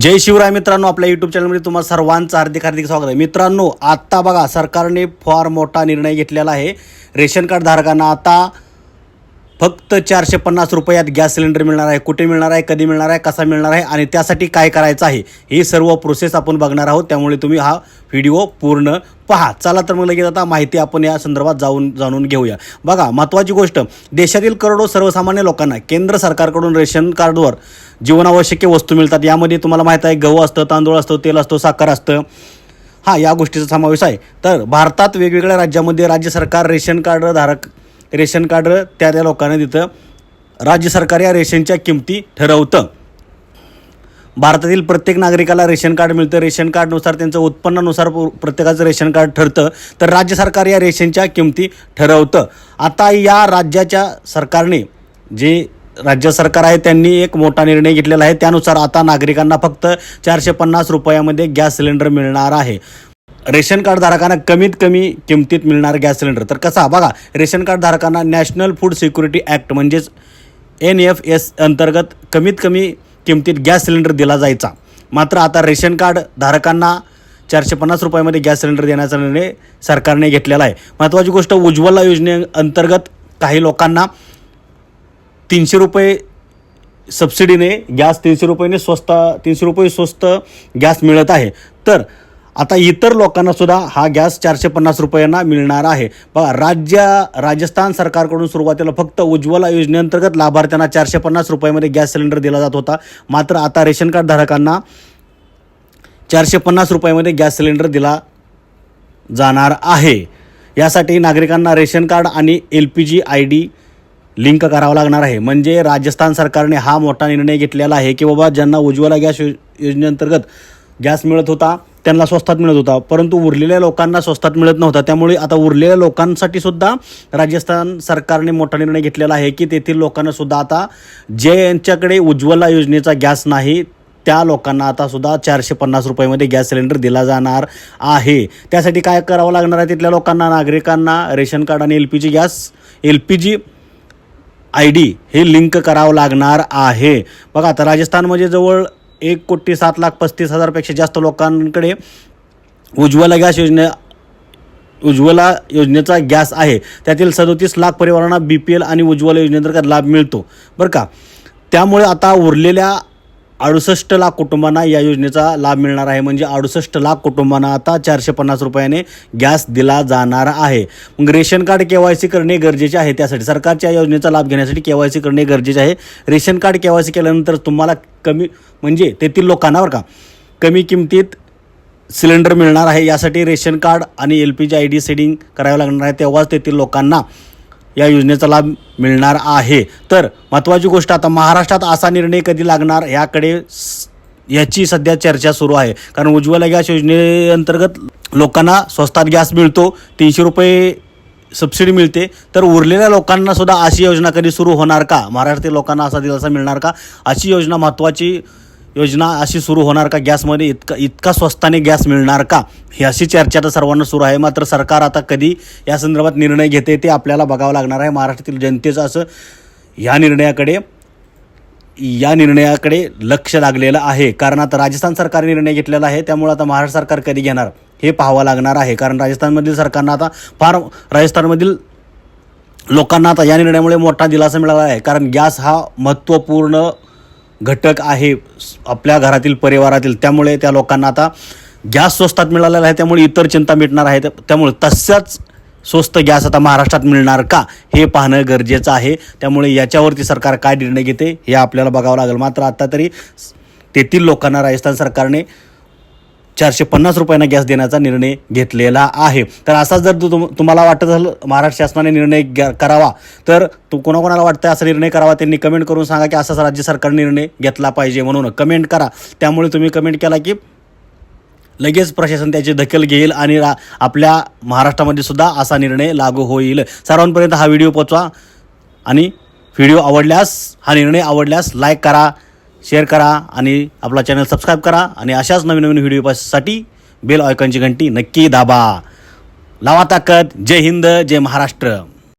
जय शिवराय मित्रांनो आपल्या यूट्यूब चॅनलमध्ये तुम्हाला सर्वांचं हार्दिक हार्दिक स्वागत आहे. मित्रांनो आत्ता बघा सरकारने फार मोठा निर्णय घेतलेला आहे. रेशन कार्ड धारकांना आता फक्त चारशे पन्नास रुपयात गॅस सिलेंडर मिळणार आहे कुठे मिळणार आहे कधी मिळणार आहे कसा मिळणार आहे आणि त्यासाठी काय करायचं आहे ही सर्व प्रोसेस आपण बघणार आहोत. त्यामुळे तुम्ही हा व्हिडिओ पूर्ण पहा. चला तर मग लगेच आता माहिती आपण या संदर्भात जाऊन जाणून घेऊया. बघा महत्त्वाची गोष्ट देशातील करोडो सर्वसामान्य लोकांना केंद्र सरकारकडून रेशन कार्डवर जीवनावश्यक वस्तू मिळतात. यामध्ये तुम्हाला माहीत आहे गहू असतं तांदूळ असतो तेल असतो साखर असतं. हा या गोष्टीचा समावेश आहे. तर भारतात वेगवेगळ्या राज्यामध्ये राज्य सरकार रेशन कार्ड धारक रेशन कार्ड त्या त्या लोकांना तिथं राज्य सरकार या रेशनच्या किमती ठरवतं. भारतातील प्रत्येक नागरिकाला रेशन कार्ड मिळतं. रेशन कार्डनुसार त्यांचं उत्पन्नानुसार प्रत्येकाचं रेशन कार्ड ठरतं. तर राज्य सरकार या रेशनच्या किमती ठरवतं. आता या राज्याच्या सरकारने जे राज्य सरकार आहे त्यांनी एक मोठा निर्णय घेतलेला आहे. त्यानुसार आता नागरिकांना फक्त चारशे पन्नास रुपयामध्ये गॅस सिलेंडर मिळणार आहे. रेशन कार्ड धारकांना कमीत कमी किमतीत मिळणार गॅस सिलेंडर. तर कसा बघा रेशन कार्ड धारकांना नॅशनल फूड सिक्युरिटी ॲक्ट म्हणजेच एन एफ एस अंतर्गत कमीत कमी किमतीत गॅस सिलेंडर दिला जायचा. मात्र आता रेशन कार्ड धारकांना चारशे पन्नास रुपयामध्ये गॅस सिलेंडर देण्याचा निर्णय सरकारने घेतलेला आहे. महत्त्वाची गोष्ट उज्ज्वला योजनेअंतर्गत काही लोकांना तीनशे रुपये सबसिडीने गॅस तीनशे रुपयेने स्वस्त तीनशे रुपये स्वस्त गॅस मिळत आहे. तर आता इतर लोकांना सुद्धा हा गॅस चारशे पन्नास रुपयांना मिळणार आहे. बघा राज्य राजस्थान सरकारकडून सुरुवातीला फक्त उज्ज्वला योजनेअंतर्गत लाभार्थ्यांना चारशे पन्नास रुपयामध्ये गॅस सिलेंडर दिला जात होता. मात्र आता रेशन कार्ड धारकांना चारशे पन्नास रुपयामध्ये गॅस सिलेंडर दिला जाणार आहे. यासाठी नागरिकांना रेशन कार्ड आणि L P G I D link करावं लागणार आहे. म्हणजे राजस्थान सरकारने हा मोठा निर्णय घेतलेला आहे की बाबा ज्यांना उज्ज्वला गॅस योजनेअंतर्गत गॅस मिळत होता त्यांना स्वस्तात मिळत होता. परंतु उरलेल्या लोकांना स्वस्तात मिळत नव्हता. त्यामुळे आता उरलेल्या लोकांसाठी सुद्धा राजस्थान सरकारने मोठा निर्णय घेतलेला आहे की तेथील लोकांना सुद्धा आता जे यांच्याकडे उज्ज्वला योजनेचा गॅस नाही त्या लोकांना आता सुद्धा चारशे पन्नास रुपयामध्ये गॅस सिलेंडर दिला जाणार आहे. त्यासाठी काय करावं लागणार आहे तिथल्या लोकांना नागरिकांना? रेशन कार्ड आणि L P G gas L P G I D हे लिंक करावं लागणार आहे. बघा आता राजस्थानमध्ये म्हणजे जवळ एक कोटी सात लाख पस्तीस हजारपेक्षा जास्त लोकांकडे उज्ज्वला गॅस योजने उज्ज्वला योजनेचा गॅस आहे. त्यातील सदोतीस लाख परिवारांना बी पी एल आणि उज्ज्वला योजनेअंतर्गत लाभ मिळतो. बरं का? त्यामुळे आता उरलेल्या अडुसष्ट लाख कुटुंबांना या योजनेचा लाभ मिळणार आहे. म्हणजे अडुसष्ट लाख कुटुंबांना आता चारशे पन्नास रुपयाने गॅस दिला जाणार आहे. मग ration card K Y C करणे गरजेचे आहे. त्यासाठी सरकारच्या या योजनेचा लाभ घेण्यासाठी के वाय सी करणे गरजेचे आहे. Ration card K Y C केल्यानंतर तुम्हाला कमी म्हणजे तेथील लोकांना बरं का कमी किमतीत सिलेंडर मिळणार आहे. यासाठी रेशन कार्ड आणि L P G I D setting करावं लागणार आहे. तेव्हाच तेथील लोकांना या योजनेचा लाभ मिळणार आहे. तर महत्त्वाची गोष्ट आता महाराष्ट्रात असा निर्णय कधी लागणार याकडे याची सध्या चर्चा सुरू आहे. कारण उज्ज्वला गॅस योजनेअंतर्गत लोकांना स्वस्तात गॅस मिळतो तीनशे रुपये सबसिडी मिळते. तर उरलेल्या लोकांना सुद्धा अशी योजना कधी सुरू होणार का? महाराष्ट्रातील लोकांना असा दिलासा मिळणार का? अशी योजना महत्त्वाची योजना अशी सुरू होणार का? गॅसमध्ये इतका इतका स्वस्ताने गॅस मिळणार का? ही अशी चर्चा तर सर्वांना सुरू आहे. मात्र सरकार आता कधी या संदर्भात निर्णय घेते ते आपल्याला बघावं लागणार आहे. महाराष्ट्रातील जनतेचं असं या निर्णयाकडे या निर्णयाकडे लक्ष लागलेलं आहे. कारण आता राजस्थान सरकारने निर्णय घेतलेला आहे. त्यामुळे आता महाराष्ट्र सरकार कधी घेणार? हे पाहावं लागणार आहे. कारण राजस्थानमधील सरकारनं आता फार राजस्थानमधील लोकांना आता या निर्णयामुळे मोठा दिलासा मिळाला आहे. कारण गॅस हा महत्त्वपूर्ण घटक आहे आपल्या घरातील परिवारातील. त्यामुळे त्या लोकांना आता गॅस स्वस्तात मिळालेला आहे त्यामुळे इतर चिंता मिटणार आहे. त्यामुळे तशाच स्वस्त गॅस आता महाराष्ट्रात मिळणार का हे पाहणं गरजेचं आहे. त्यामुळे याच्यावरती सरकार काय निर्णय घेते हे आपल्याला बघावं लागेल. मात्र आता तरी तेथील लोकांना राजस्थान सरकारने चारशे पन्नास रुपयांना गॅस देण्याचा निर्णय घेतलेला आहे. तर असाच जर तु- तुम तुम्हाला वाटत झालं महाराष्ट्र शासनाने निर्णय करावा तर तू कोणाकोणाला वाटतं असा निर्णय करावा त्यांनी कमेंट करून सांगा की असाच राज्य सरकारने निर्णय घेतला पाहिजे म्हणून कमेंट करा. त्यामुळे तुम्ही कमेंट केला की लगेच प्रशासन त्याची दखल घेईल आणि आपल्या महाराष्ट्रामध्ये सुद्धा असा निर्णय लागू होईल. सर्वांपर्यंत हा व्हिडिओ पोचवा आणि व्हिडिओ आवडल्यास हा निर्णय आवडल्यास लाईक करा. शेअर करा आणि आपला चॅनल सबस्क्राईब करा आणि अशाच नवीन नवीन व्हिडिओ बेल आयकॉनची घंटी नक्की दाबा. लावा ताकद. जय हिंद जय महाराष्ट्र.